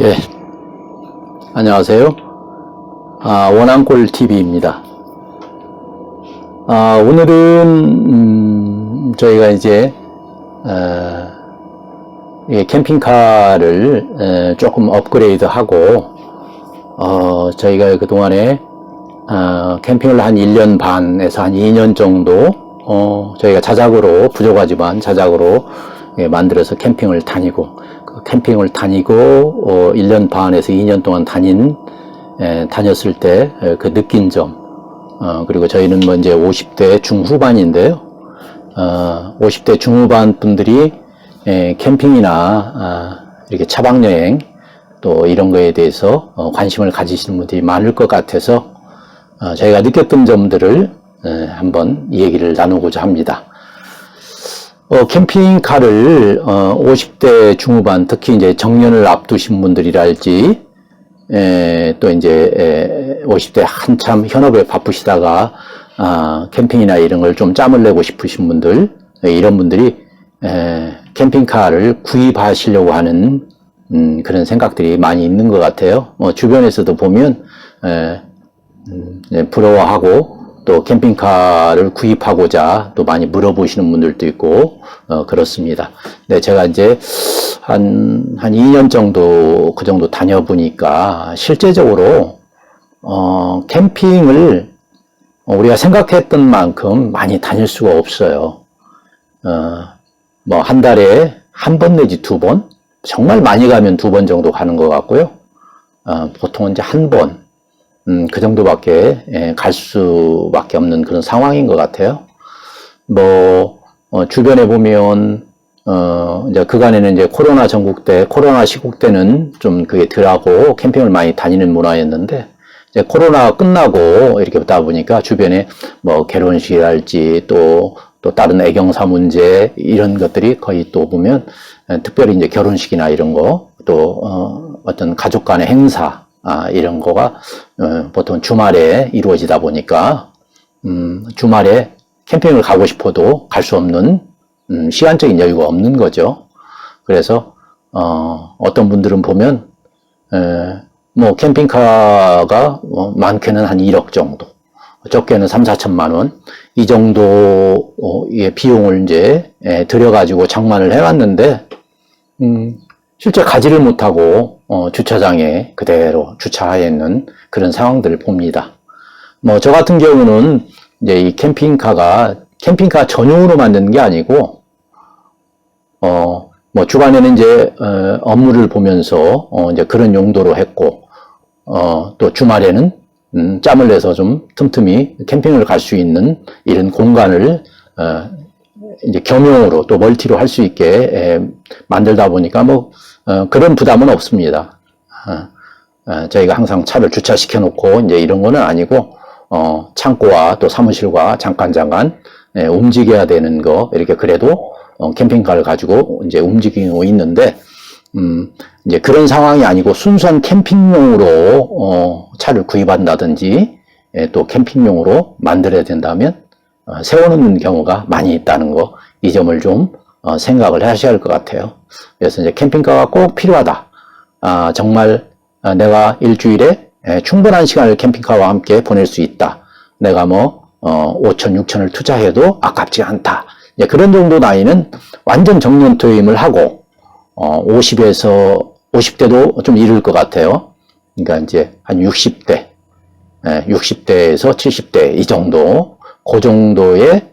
예. 안녕하세요. 아, 원앙골 TV입니다. 아, 오늘은, 음, 저희가 이제, 어, 이 캠핑카를 에, 조금 업그레이드 하고, 어, 저희가 그동안에, 어, 캠핑을 한 1년 반에서 한 2년 정도, 어, 저희가 자작으로, 부족하지만 자작으로 예, 만들어서 캠핑을 다니고, 그 캠핑을 다니고, 어, 1년 반에서 2년 동안 다닌, 에, 다녔을 때 그 느낀 점, 어, 그리고 저희는 뭐 이제 50대 중후반인데요. 어, 50대 중후반 분들이 에, 캠핑이나 아, 이렇게 차박 여행 또 이런 거에 대해서 어, 관심을 가지시는 분들이 많을 것 같아서 어, 저희가 느꼈던 점들을 에, 한번 얘기를 나누고자 합니다. 어, 캠핑카를 어, 50대 중후반 특히 이제 정년을 앞두신 분들이랄지 에, 또 이제 에, 50대 한참 현업에 바쁘시다가 아, 캠핑이나 이런 걸 좀 짬을 내고 싶으신 분들 에, 이런 분들이 에, 캠핑카를 구입하시려고 하는 음, 그런 생각들이 많이 있는 것 같아요. 어, 주변에서도 보면 에, 음, 네, 부러워하고 또 캠핑카를 구입하고자 또 많이 물어보시는 분들도 있고 어, 그렇습니다. 네, 제가 이제 한, 한 2년 정도 그 정도 다녀보니까 실제적으로 어, 캠핑을 우리가 생각했던 만큼 많이 다닐 수가 없어요. 어, 뭐 한 달에 한 번 내지 두 번, 정말 많이 가면 두 번 정도 가는 것 같고요. 어, 보통은 이제 한 번, 음, 그 정도밖에 예, 갈 수밖에 없는 그런 상황인 것 같아요. 뭐 어, 주변에 보면 어, 이제 그간에는 이제 코로나 전국 때, 코로나 시국 때는 좀 그게 덜하고 캠핑을 많이 다니는 문화였는데, 이제 코로나가 끝나고 이렇게 보다 보니까 주변에 뭐 결혼식이랄지 또, 또 다른 애경사 문제 이런 것들이 거의 또 보면 에, 특별히 이제 결혼식이나 이런 거, 또, 어, 어떤 가족 간의 행사, 아, 이런 거가, 어, 보통 주말에 이루어지다 보니까, 음, 주말에 캠핑을 가고 싶어도 갈 수 없는 음, 시간적인 여유가 없는 거죠. 그래서 어, 어떤 분들은 보면 에, 뭐 캠핑카가 뭐 많게는 한 1억 정도, 적게는 3, 4천만 원, 이 정도의 비용을 이제 에, 들여가지고 장만을 해왔는데, 음, 실제 가지를 못하고 어, 주차장에 그대로 주차해 있는 그런 상황들을 봅니다. 뭐 저 같은 경우는 이제 이 캠핑카가 캠핑카 전용으로 만든 게 아니고, 어, 뭐 주간에는 이제, 어, 업무를 보면서, 어, 이제 그런 용도로 했고, 어, 또 주말에는, 음, 짬을 내서 좀 틈틈이 캠핑을 갈 수 있는 이런 공간을, 어, 이제 겸용으로 또 멀티로 할 수 있게 에, 만들다 보니까 뭐, 어, 그런 부담은 없습니다. 어, 어, 저희가 항상 차를 주차시켜 놓고 이제 이런 거는 아니고, 어, 창고와 또 사무실과 잠깐 잠깐 예, 움직여야 되는 거 이렇게 그래도 어, 캠핑카를 가지고 이제 움직이고 있는데 음, 이제 그런 상황이 아니고 순수한 캠핑용으로 어, 차를 구입한다든지 예, 또 캠핑용으로 만들어야 된다면 어, 세워놓는 경우가 많이 있다는 거 이 점을 좀 어, 생각을 하셔야 할 것 같아요. 그래서 이제 캠핑카가 꼭 필요하다. 아, 정말 아, 내가 일주일에 예, 충분한 시간을 캠핑카와 함께 보낼 수 있다. 내가 뭐 어, 5천, 6천을 투자해도 아깝지 않다. 이제 그런 정도 나이는 완전 정년 퇴임을 하고 어, 50에서 50대도 좀 이를 것 같아요. 그러니까 이제 한 60대, 예, 60대에서 70대 이 정도, 그 정도의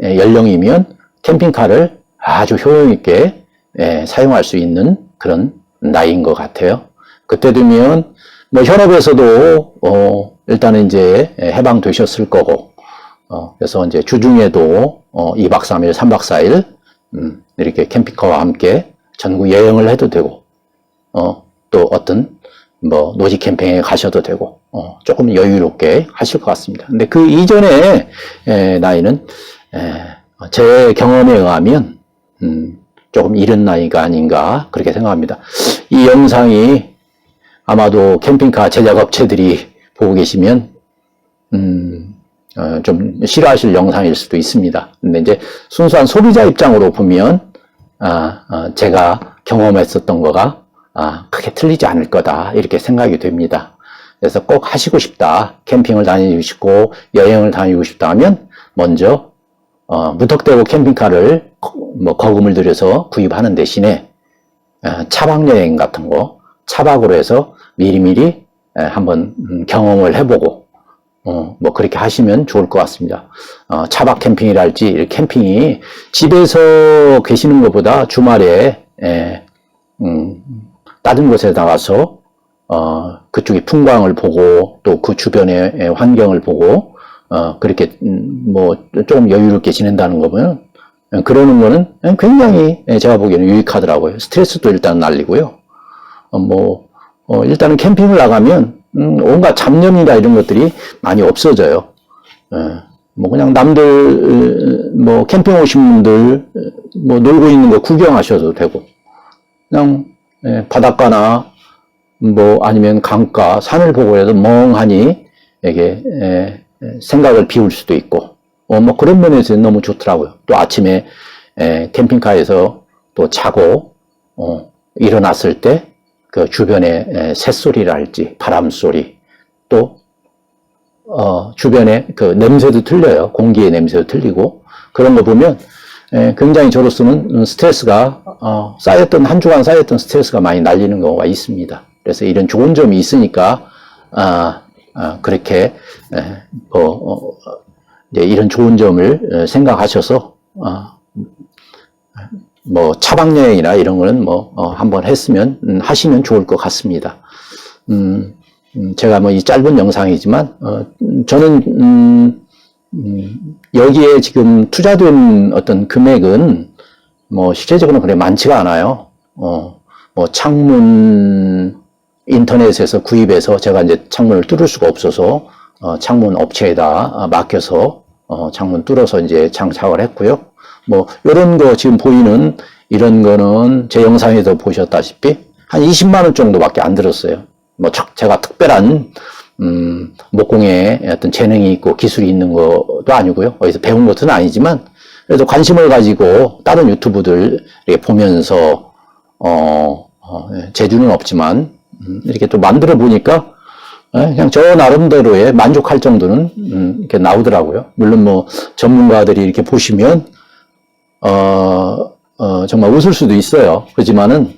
연령이면 캠핑카를 아주 효용 있게 에, 사용할 수 있는 그런 나이인 것 같아요. 그때 되면 뭐 현업에서도 어, 일단은 이제 해방되셨을 거고 어, 그래서 이제 주중에도 어, 2박 3일, 3박 4일 음, 이렇게 캠핑카와 함께 전국 여행을 해도 되고 어, 또 어떤 뭐 노지 캠핑에 가셔도 되고 어, 조금 여유롭게 하실 것 같습니다. 근데 그 이전에 에, 나이는 에, 제 경험에 의하면 음, 조금 이른 나이가 아닌가 그렇게 생각합니다. 이 영상이 아마도 캠핑카 제작업체들이 보고 계시면 음, 어, 좀 싫어하실 영상일 수도 있습니다. 근데 이제 순수한 소비자 입장으로 보면 아, 어, 제가 경험했었던 거가 아, 크게 틀리지 않을 거다. 이렇게 생각이 됩니다. 그래서 꼭 하시고 싶다. 캠핑을 다니고 싶고, 여행을 다니고 싶다 하면, 먼저, 어, 무턱대고 캠핑카를 거- 뭐 거금을 들여서 구입하는 대신에, 어, 차박 여행 같은 거, 차박으로 해서 미리미리 에, 한번 음, 경험을 해보고, 어, 뭐 그렇게 하시면 좋을 것 같습니다. 어, 차박 캠핑이랄지 이 캠핑이 집에서 계시는 것보다 주말에 에, 음, 다른 곳에 나가서 어, 그쪽의 풍광을 보고 또 그 주변의 에, 환경을 보고 어, 그렇게 음, 뭐 조금 여유롭게 지낸다는 거면 어, 그러는 거는 굉장히 에, 제가 보기에는 유익하더라고요. 스트레스도 일단 날리고요. 어, 뭐 어, 일단은 캠핑을 나가면 음, 온갖 잡념이나 이런 것들이 많이 없어져요. 예, 뭐 그냥 남들 어, 뭐 캠핑 오신 분들 어, 뭐 놀고 있는 거 구경하셔도 되고 그냥 예, 바닷가나 뭐 아니면 강가 산을 보고 해도 멍하니 이게 생각을 비울 수도 있고 어, 뭐 그런 면에서 너무 좋더라고요. 또 아침에 예, 캠핑카에서 또 자고 어, 일어났을 때 그 주변의 에, 새소리랄지 바람 소리 또 어, 주변에 그 냄새도 틀려요. 공기의 냄새도 틀리고 그런 거 보면 에, 굉장히 저로서는 음, 스트레스가 어, 쌓였던 한 주간 쌓였던 스트레스가 많이 날리는 경우가 있습니다. 그래서 이런 좋은 점이 있으니까 아, 아, 그렇게 에, 뭐, 어, 어, 이제 이런 좋은 점을 에, 생각하셔서 아, 뭐 차박 여행이나 이런 거는 뭐 어, 한번 했으면 음, 하시면 좋을 것 같습니다. 음, 음, 제가 뭐 이 짧은 영상이지만 어, 음, 저는 음, 음, 여기에 지금 투자된 어떤 금액은 뭐 실제적으로는 그래 많지가 않아요. 어, 뭐 창문 인터넷에서 구입해서 제가 이제 창문을 뚫을 수가 없어서 어, 창문 업체에다 아, 맡겨서 어, 창문 뚫어서 이제 장착을 했고요. 뭐 이런 거 지금 보이는 이런 거는 제 영상에도 보셨다시피 한 20만 원 정도밖에 안 들었어요. 뭐 적- 제가 특별한 음, 목공에 어떤 재능이 있고 기술이 있는 것도 아니고요. 어디서 배운 것은 아니지만 그래도 관심을 가지고 다른 유튜브들 보면서 어, 어, 예, 재주는 없지만 음, 이렇게 또 만들어 보니까 예, 그냥 저 나름대로의 만족할 정도는 음, 이렇게 나오더라고요. 물론 뭐 전문가들이 이렇게 보시면 어, 어, 정말 웃을 수도 있어요. 그렇지만은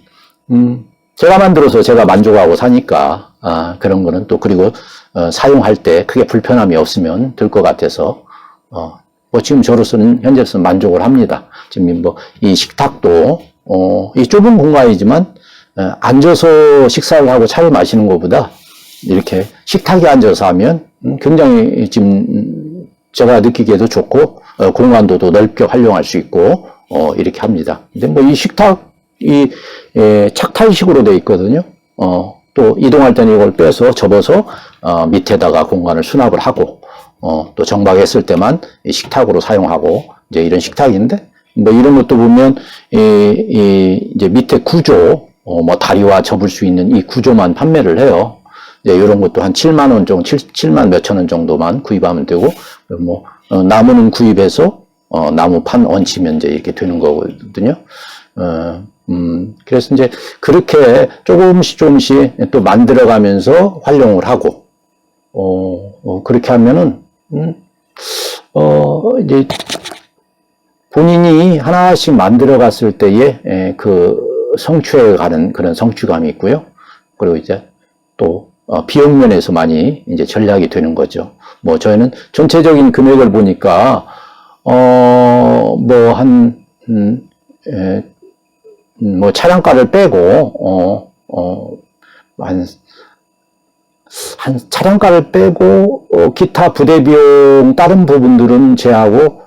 음, 제가 만들어서 제가 만족하고 사니까 아, 그런 거는 또 그리고 어, 사용할 때 크게 불편함이 없으면 될 것 같아서 어, 뭐 지금 저로서는 현재로서 만족을 합니다. 지금 뭐 이 식탁도 어, 이 좁은 공간이지만 어, 앉아서 식사를 하고 차를 마시는 것보다 이렇게 식탁에 앉아서 하면 음, 굉장히 지금 음, 제가 느끼기에도 좋고 어, 공간도도 넓게 활용할 수 있고 어, 이렇게 합니다. 근데 뭐 이 식탁이 에, 착탈식으로 되어 있거든요. 어, 또 이동할 때는 이걸 빼서 접어서 어, 밑에다가 공간을 수납을 하고 어, 또 정박했을 때만 이 식탁으로 사용하고 이제 이런 식탁인데 뭐 이런 것도 보면 이, 이 이제 밑에 구조 어, 뭐 다리와 접을 수 있는 이 구조만 판매를 해요. 이제 이런 것도 한 7만 원 정도, 7, 만 몇천 원 정도만 구입하면 되고, 뭐, 어, 나무는 구입해서, 어, 나무 판 얹히면 이제 이렇게 되는 거거든요. 어, 음, 그래서 이제 그렇게 조금씩 조금씩 또 만들어가면서 활용을 하고, 어, 어, 그렇게 하면은, 음, 어, 이제 본인이 하나씩 만들어 갔을 때의 에, 그 성취해 가는 그런 성취감이 있고요. 그리고 이제 또 어, 비용 면에서 많이 이제 전략이 되는 거죠. 뭐 저희는 전체적인 금액을 보니까 어뭐한 음, 에, 음, 뭐 차량가를 빼고 어어한 한 차량가를 빼고 어, 기타 부대 비용 다른 부분들은 제하고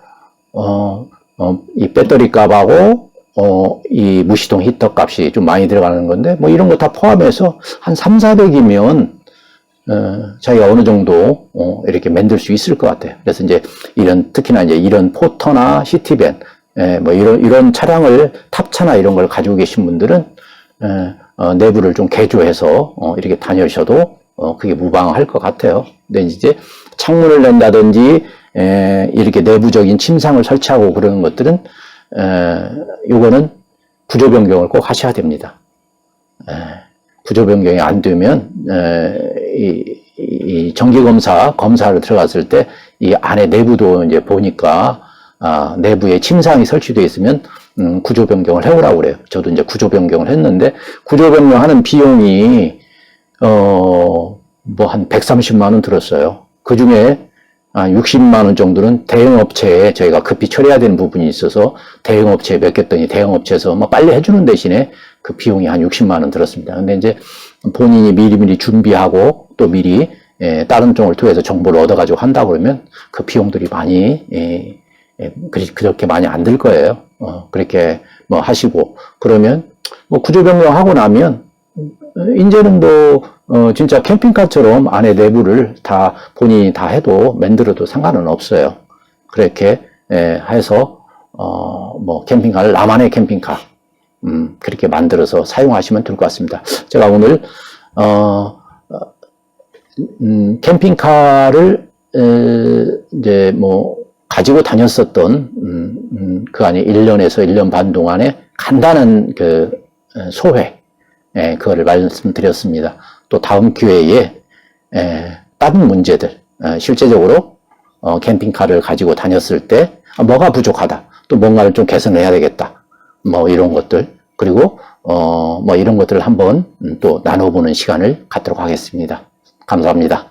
어, 어, 이 배터리 값하고 어, 이 무시동 히터 값이 좀 많이 들어가는 건데 뭐 이런 거 다 포함해서 한 3, 400이면 어, 자기가 어느 정도 어, 이렇게 만들 수 있을 것 같아요. 그래서 이제 이런 특히나 이제 이런 포터나 시티밴 예, 뭐 이런 이런 차량을 탑차나 이런 걸 가지고 계신 분들은 예, 어, 내부를 좀 개조해서 어, 이렇게 다녀셔도 어, 그게 무방할 것 같아요. 근데 이제 창문을 낸다든지 에, 이렇게 내부적인 침상을 설치하고 그러는 것들은 에, 요거는 구조 변경을 꼭 하셔야 됩니다. 에, 구조 변경이 안 되면 에, 이, 이 정기 검사 검사를 들어갔을 때 이 안에 내부도 이제 보니까 아, 내부에 침상이 설치되어 있으면 음, 구조 변경을 해오라고 그래요. 저도 이제 구조 변경을 했는데 구조 변경하는 비용이 어, 뭐 한 130만 원 들었어요. 그 중에 한 60만 원 정도는 대형 업체에 저희가 급히 처리해야 되는 부분이 있어서 대형 업체에 맡겼더니 대형 업체에서 뭐 빨리 해주는 대신에 그 비용이 한 60만 원 들었습니다. 근데 이제 본인이 미리미리 준비하고 또 미리 예, 다른 쪽을 통해서 정보를 얻어가지고 한다 그러면 그 비용들이 많이 예, 예, 그- 그렇게 많이 안 들 거예요. 어, 그렇게 뭐 하시고 그러면 뭐 구조 변경하고 나면 어, 이제는 뭐 어, 진짜 캠핑카처럼 안에 내부를 다 본인이 다 해도 만들어도 상관은 없어요. 그렇게 예, 해서 어, 뭐 캠핑카를 나만의 캠핑카 음, 그렇게 만들어서 사용하시면 될 것 같습니다. 제가 오늘 어, 음, 캠핑카를 에, 이제 뭐 가지고 다녔었던 음, 음, 그 안에 1년에서 1년 반 동안에 간단한 그 에, 소회 예, 그거를 말씀드렸습니다. 또 다음 기회에 에, 다른 문제들 어, 실제적으로 어, 캠핑카를 가지고 다녔을 때 아, 뭐가 부족하다 또 뭔가를 좀 개선해야 되겠다 뭐 이런 것들 그리고 어, 뭐 이런 것들을 한번 음, 또 나눠보는 시간을 갖도록 하겠습니다. 감사합니다.